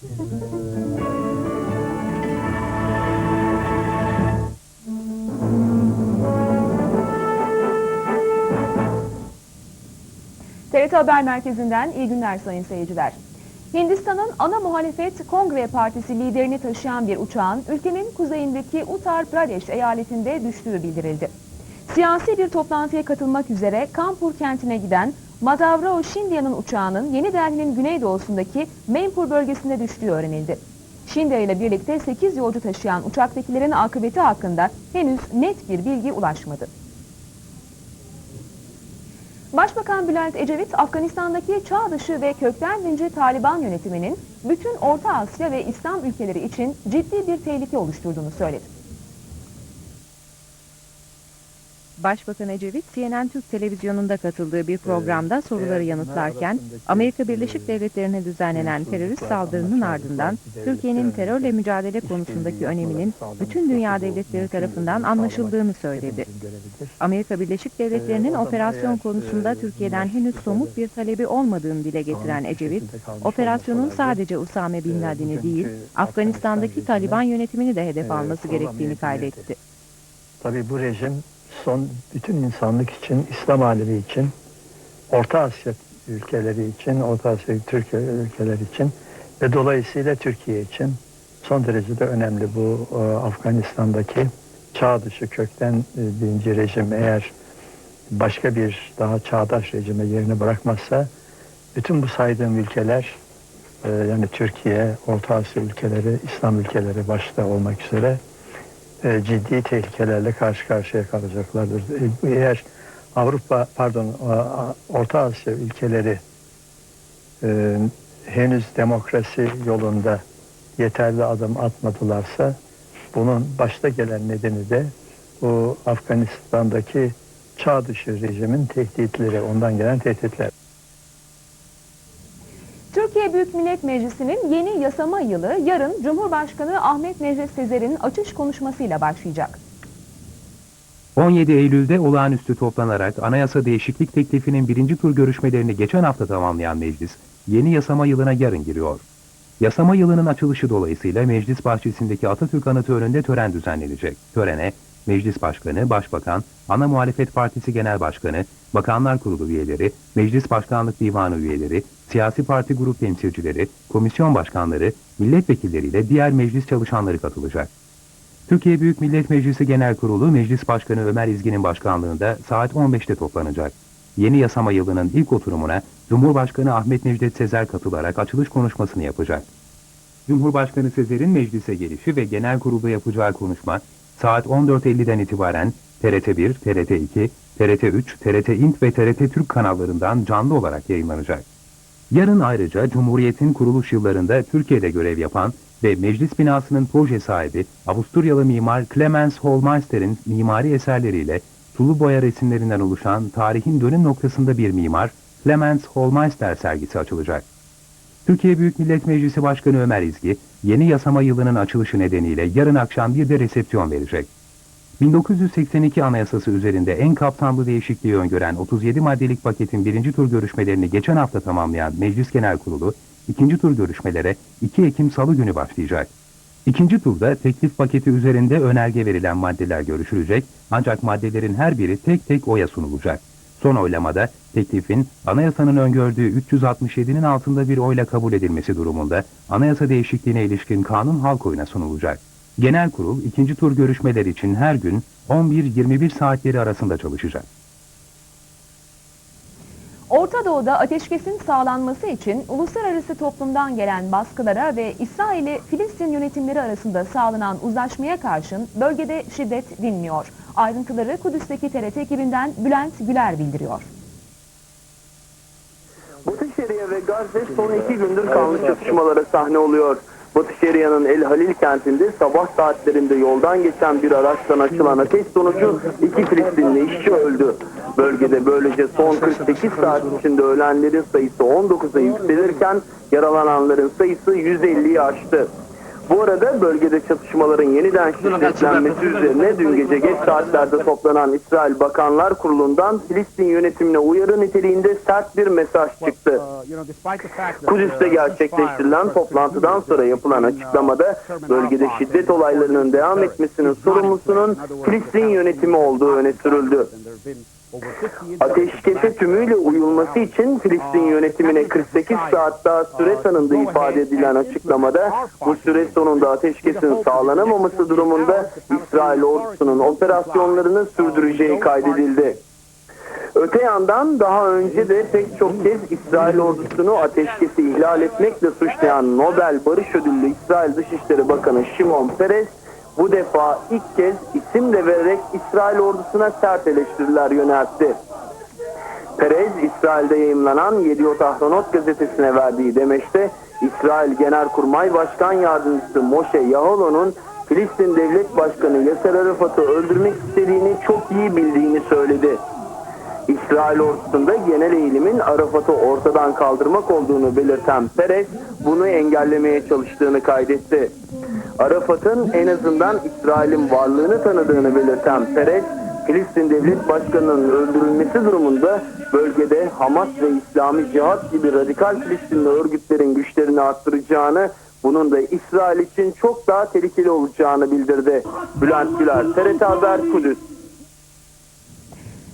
TRT Haber Merkezi'nden iyi günler sayın seyirciler. Hindistan'ın ana muhalefet Kongre Partisi liderini taşıyan bir uçağın ülkenin kuzeyindeki Uttar Pradesh eyaletinde düştüğü bildirildi. Siyasi bir toplantıya katılmak üzere Kanpur kentine giden Madavrao Shindia'nın uçağının Yeni Delhi'nin güneydoğusundaki Mainpur bölgesinde düştüğü öğrenildi. Shindia ile birlikte 8 yolcu taşıyan uçaktakilerin akıbeti hakkında henüz net bir bilgi ulaşmadı. Başbakan Bülent Ecevit, Afganistan'daki çağ dışı ve kökten dinci Taliban yönetiminin bütün Orta Asya ve İslam ülkeleri için ciddi bir tehlike oluşturduğunu söyledi. Başbakan Ecevit, CNN Türk televizyonunda katıldığı bir programda soruları yanıtlarken, Amerika Birleşik Devletleri'ne düzenlenen terörist saldırının ardından Türkiye'nin terörle mücadele konusundaki öneminin bütün dünya devletleri tarafından anlaşıldığını söyledi. Amerika Birleşik Devletleri'nin operasyon konusunda Türkiye'den henüz somut bir talebi olmadığını dile getiren Ecevit, operasyonun sadece Usame Bin Laden'i değil, Afganistan'daki Taliban yönetimini de hedef alması gerektiğini kaydetti. Tabii bu rejim son bütün insanlık için, İslam alemi için, Orta Asya ülkeleri için, Orta Asya Türkiye ülkeleri için ve dolayısıyla Türkiye için son derecede önemli bu e, Afganistan'daki çağ dışı kökten e, dinci rejim. Eğer başka bir daha çağdaş rejime yerini bırakmazsa bütün bu saydığım ülkeler e, yani Türkiye, Orta Asya ülkeleri, İslam ülkeleri başta olmak üzere e, ciddi tehlikelerle karşı karşıya kalacaklardır. E, Eğer Avrupa, pardon, a- Orta Asya ülkeleri e, henüz demokrasi yolunda yeterli adım atmadılarsa bunun başta gelen nedeni de bu Afganistan'daki çağ dışı rejimin tehditleri, ondan gelen tehditler. Türkiye Büyük Millet Meclisi'nin yeni yasama yılı yarın Cumhurbaşkanı Ahmet Necdet Sezer'in açış konuşmasıyla başlayacak. 17 Eylül'de olağanüstü toplanarak anayasa değişiklik teklifinin birinci tur görüşmelerini geçen hafta tamamlayan meclis, yeni yasama yılına yarın giriyor. Yasama yılının açılışı dolayısıyla meclis bahçesindeki Atatürk Anıtı önünde tören düzenlenecek. Törene Meclis Başkanı, Başbakan, Ana Muhalefet Partisi Genel Başkanı, Bakanlar Kurulu üyeleri, Meclis Başkanlık Divanı üyeleri, siyasi parti grup temsilcileri, komisyon başkanları, milletvekilleriyle diğer meclis çalışanları katılacak. Türkiye Büyük Millet Meclisi Genel Kurulu Meclis Başkanı Ömer İzgin'in başkanlığında saat 15'te toplanacak. Yeni yasama yılının ilk oturumuna Cumhurbaşkanı Ahmet Necdet Sezer katılarak açılış konuşmasını yapacak. Cumhurbaşkanı Sezer'in meclise gelişi ve genel kurulda yapacağı konuşma saat 14.50'den itibaren TRT1, TRT2, TRT3, TRT İNT ve TRT Türk kanallarından canlı olarak yayınlanacak. Yarın ayrıca Cumhuriyet'in kuruluş yıllarında Türkiye'de görev yapan ve meclis binasının proje sahibi Avusturyalı mimar Clemens Hollmeister'in mimari eserleriyle sulu boya resimlerinden oluşan tarihin dönüm noktasında bir mimar Clemens Hollmeister sergisi açılacak. Türkiye Büyük Millet Meclisi Başkanı Ömer İzgi, yeni yasama yılının açılışı nedeniyle yarın akşam bir de resepsiyon verecek. 1982 Anayasası üzerinde en kapsamlı değişikliği öngören 37 maddelik paketin birinci tur görüşmelerini geçen hafta tamamlayan Meclis Genel Kurulu, ikinci tur görüşmelere 2 Ekim Salı günü başlayacak. İkinci turda teklif paketi üzerinde önerge verilen maddeler görüşülecek ancak maddelerin her biri tek tek oya sunulacak. Son oylamada teklifin anayasanın öngördüğü 367'nin altında bir oyla kabul edilmesi durumunda anayasa değişikliğine ilişkin kanun halk oyuna sunulacak. Genel kurul ikinci tur görüşmeler için her gün 11-21 saatleri arasında çalışacak. Orta Doğu'da ateşkesin sağlanması için uluslararası toplumdan gelen baskılara ve İsrail ile Filistin yönetimleri arasında sağlanan uzlaşmaya karşın bölgede şiddet dinmiyor. Ayrıntıları Kudüs'teki TRT ekibinden Bülent Güler bildiriyor. Batı Şeria ve Gazze son iki gündür kanlı çatışmalara sahne oluyor. Batı Şeria'nın El Halil kentinde sabah saatlerinde yoldan geçen bir araçtan açılan ateş sonucu iki Filistinli işçi öldü. Bölgede böylece son 48 saat içinde ölenlerin sayısı 19'a yükselirken yaralananların sayısı 150'yi aştı. Bu arada bölgede çatışmaların yeniden şiddetlenmesi üzerine dün gece geç saatlerde toplanan İsrail Bakanlar Kurulu'ndan Filistin yönetimine uyarı niteliğinde sert bir mesaj çıktı. Kudüs'te gerçekleştirilen toplantıdan sonra yapılan açıklamada bölgede şiddet olaylarının devam etmesinin sorumlusunun Filistin yönetimi olduğu öne sürüldü. Ateşkese tümüyle uyulması için Filistin yönetimine 48 saat daha süre tanındığı ifade edilen açıklamada bu süre sonunda ateşkesin sağlanamaması durumunda İsrail ordusunun operasyonlarını sürdüreceği kaydedildi. Öte yandan daha önce de pek çok kez İsrail ordusunu ateşkesi ihlal etmekle suçlayan Nobel Barış Ödüllü İsrail Dışişleri Bakanı Şimon Peres bu defa ilk kez isim de vererek İsrail ordusuna sert eleştiriler yöneltti. Perez, İsrail'de yayımlanan Yediot Ahronot gazetesine verdiği demeçte İsrail Genelkurmay Başkan Yardımcısı Moshe Yaholo'nun Filistin Devlet Başkanı Yasser Arafat'ı öldürmek istediğini çok iyi bildiğini söyledi. İsrail ordusunda genel eğilimin Arafat'ı ortadan kaldırmak olduğunu belirten Perez bunu engellemeye çalıştığını kaydetti. Arafat'ın en azından İsrail'in varlığını tanıdığını belirten Perez, Filistin Devlet Başkanı'nın öldürülmesi durumunda bölgede Hamas ve İslami Cihat gibi radikal Filistinli örgütlerin güçlerini arttıracağını, bunun da İsrail için çok daha tehlikeli olacağını bildirdi. Bülent Güler, TRT Haber, Kudüs.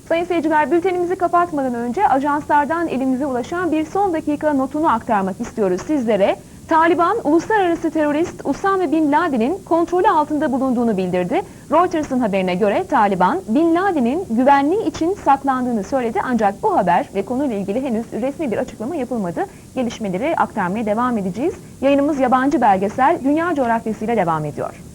Sayın seyirciler bültenimizi kapatmadan önce ajanslardan elimize ulaşan bir son dakika notunu aktarmak istiyoruz sizlere. Taliban uluslararası terörist Usame Bin Laden'in kontrolü altında bulunduğunu bildirdi. Reuters'ın haberine göre Taliban Bin Laden'in güvenliği için saklandığını söyledi ancak bu haber ve konuyla ilgili henüz resmi bir açıklama yapılmadı. Gelişmeleri aktarmaya devam edeceğiz. Yayınımız yabancı belgesel Dünya Coğrafyası ile devam ediyor.